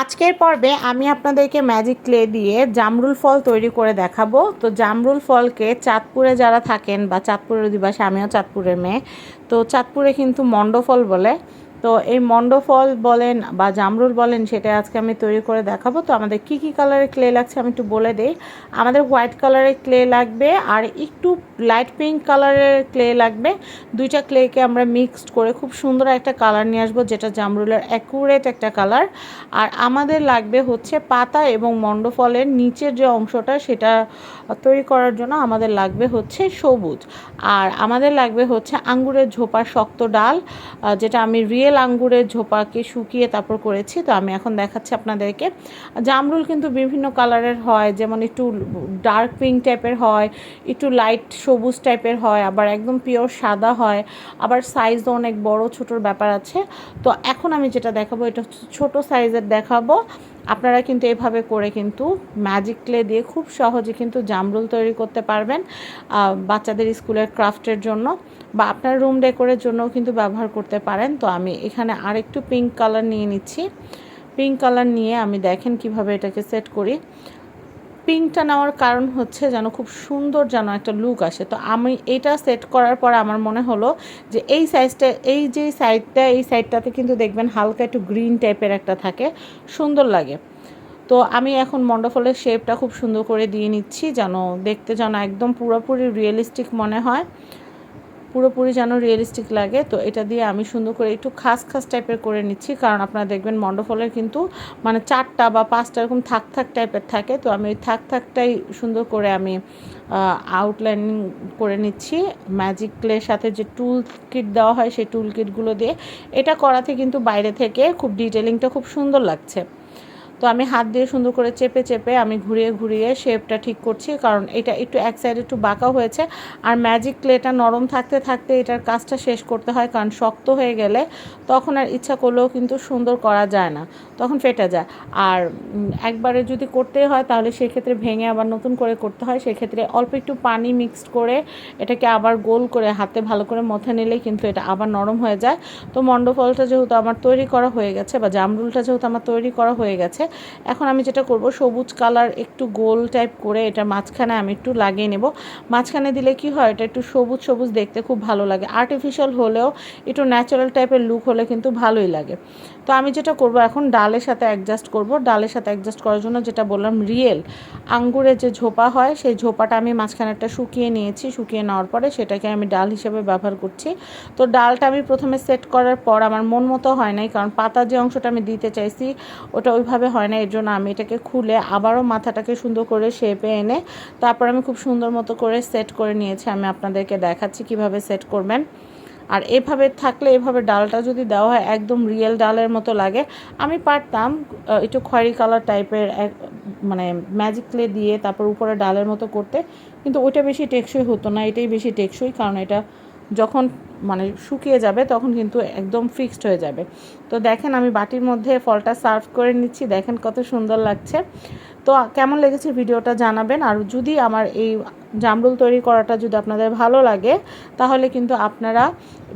আজকের পর্বে আমি আপনাদেরকে ম্যাজিক ক্লে দিয়ে জামরুল ফল তৈরি করে দেখাবো। তো জামরুল ফলকে চাঁদপুরে যারা থাকেন বা চাঁদপুরের অধিবাসী, আমিও চাঁদপুরের মেয়ে, তো চাঁদপুরে কিন্তু মণ্ডফল বলে তো এই মণ্ডফল বলেন বা জামরুল বলেন, সেটা আজকে আমি তৈরি করে দেখাবো। তো আমাদের কি কি কালারের ক্লে লাগছে আমি একটু বলে দিই। আমাদের হোয়াইট কালারের ক্লে লাগবে আর একটু লাইট পিঙ্ক কালারের ক্লে লাগবে। দুইটা ক্লেকে আমরা মিক্সড করে খুব সুন্দর একটা কালার নিয়ে আসব, যেটা জামরুলের অ্যাকুরেট একটা কালার আর আমাদের লাগবে হচ্ছে পাতা এবং মণ্ডফলের নিচের যে অংশটা, সেটা তৈরি করার জন্য আমাদের লাগবে হচ্ছে সবুজ। আর আমাদের লাগবে হচ্ছে আঙ্গুরের ঝোপার শক্ত ডাল যেটা আমি রিয়েল নারকেল আঙ্গুরের ঝোপাকে শুকিয়ে তারপর করেছি। তো আমি এখন দেখাচ্ছি আপনাদেরকে। জামরুল কিন্তু বিভিন্ন কালারের হয়, যেমন একটু ডার্ক পিঙ্ক টাইপের হয়, একটু লাইট সবুজ টাইপের হয়, আবার একদম পিওর সাদা হয়, আবার সাইজও অনেক বড়, ছোটোর ব্যাপার আছে। তো এখন আমি যেটা দেখাবো, এটা ছোট সাইজের দেখাবো। আপনারা কিন্তু এভাবে করে কিন্তু ম্যাজিক ক্লে দিয়ে খুব সহজে কিন্তু জামরুল তৈরি করতে পারবেন বাচ্চাদের স্কুলের ক্রাফটের জন্য বা আপনার রুম ডেকোরের জন্যও কিন্তু ব্যবহার করতে পারেন। তো আমি এখানে আরেকটু পিঙ্ক কালার নিয়ে নিচ্ছি। পিঙ্ক কালার নিয়ে আমি দেখেন কীভাবে এটাকে সেট করি। পিঙ্কটা নেওয়ার কারণ হচ্ছে যেন খুব সুন্দর যেন একটা লুক আসে। তো আমি এটা সেট করার পর আমার মনে হলো যে এই সাইজটা এই যে সাইডটা এই সাইডটাতে কিন্তু দেখবেন হালকা একটু গ্রিন টাইপের একটা থাকে, সুন্দর লাগে। তো আমি এখন মণ্ডফলের শেপটা খুব সুন্দর করে দিয়ে নিচ্ছি যেন দেখতে যেন একদম পুরোপুরি রিয়েলিস্টিক মনে হয়। পুরোপুরি যেন রিয়েলিস্টিক লাগে। তো এটা দিয়ে আমি সুন্দর করে একটু খাস খাস টাইপের করে নিচ্ছি। কারণ আপনারা দেখবেন মণ্ডফলের কিন্তু মানে চারটা বা পাঁচটা এরকম থাক থাক টাইপের থাকে। তো আমি ওই থাক থাকটাই সুন্দর করে আমি আউটলাইনিং করে নিচ্ছি। ম্যাজিক ক্লের সাথে যে টুল কিট দেওয়া হয় সেই টুল কিটগুলো দিয়ে। এটা করাতে কিন্তু বাইরে থেকে খুব ডিটেলিংটা খুব সুন্দর লাগছে। তো আমি হাত দিয়ে সুন্দর করে চেপে চেপে আমি ঘুরিয়ে ঘুরিয়ে শেপটা ঠিক করছি, কারণ এটা একটু এক সাইডে একটু বাঁকা হয়েছে। আর ম্যাজিক ক্লেটা নরম থাকতে থাকতে এটার কাজটা শেষ করতে হয়, কারণ শক্ত হয়ে গেলে তখন আর ইচ্ছা করলেও কিন্তু সুন্দর করা যায় না, তখন ফেটে যায়। আর একবারে যদি করতে হয় তাহলে সেক্ষেত্রে ভেঙে আবার নতুন করে করতে হয়, সেক্ষেত্রে অল্প একটু পানি মিক্সড করে এটাকে আবার গোল করে হাতে ভালো করে মথে নিলেই কিন্তু এটা আবার নরম হয়ে যায়। তো মণ্ডফলটা যেহেতু আমার তৈরি করা হয়ে গেছে বা জামরুলটা যেহেতু আমার তৈরি করা হয়ে গেছে এখন আমি যেটা করব, সবুজ কালার একটু গোল টাইপ করে এটা মাঝখানে আমি একটু লাগিয়ে নেব। মাঝখানে দিলে কি হয়, এটা একটু সবুজ সবুজ দেখতে খুব ভালো লাগে। আর্টিফিশিয়াল হলেও একটু ন্যাচারাল টাইপের লুক হলে কিন্তু ভালোই লাগে। তো আমি যেটা করব, এখন ডালের সাথে অ্যাডজাস্ট করব। ডালের সাথে অ্যাডজাস্ট করার জন্য যেটা বললাম, রিয়েল আঙ্গুরের যে ঝোপা হয়, সেই ঝোপাটা আমি মাঝখানে একটা শুকিয়ে নিয়েছি। শুকিয়ে নেওয়ার পরে সেটাকে আমি ডাল হিসেবে ব্যবহার করছি। তো ডালটা আমি প্রথমে সেট করার পর আমার মন মতো হয় নাই, কারণ পাতা যে অংশটা আমি দিতে চাইছি, ওটা ওইভাবে হয় না এর জন্য আমি এটাকে খুলে আবারও মাথাটাকে সুন্দর করে শেপে এনে তারপর আমি খুব সুন্দর মতো করে সেট করে নিয়েছি। আমি আপনাদেরকে দেখাচ্ছি কীভাবে সেট করবেন। আর এভাবে থাকলে, এভাবে ডালটা যদি দেওয়া হয়, একদম রিয়েল ডালের মতো লাগে। আমি পারতাম একটু খয়েরি কালার টাইপের এক মানে ম্যাজিক ক্লে দিয়ে তারপর উপরে ডালের মতো করতে। কিন্তু ওইটা বেশি টেকসই হতো না, এটাই বেশি টেকসই, কারণ এটা যখন মানে শুকিয়ে যাবে তখন কিন্তু একদম ফিক্সড হয়ে যাবে। তো দেখেন আমি বাটির মধ্যে ফলটা সার্ভ করে নিচ্ছি, দেখেন কত সুন্দর লাগছে। তো কেমন লেগেছে ভিডিওটা জানাবেন। আর যদি আমার এই জামরুল তৈরি করাটা যদি আপনাদের ভালো লাগে, তাহলে কিন্তু আপনারা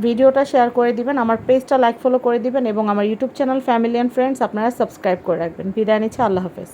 ভিডিওটা শেয়ার করে দিবেন, আমার পেজটা লাইক ফলো করে দিবেন এবং আমার YouTube channel family and friends আপনারা সাবস্ক্রাইব করে রাখবেন। বিদায় নিচ্ছে, আল্লাহ হাফেজ।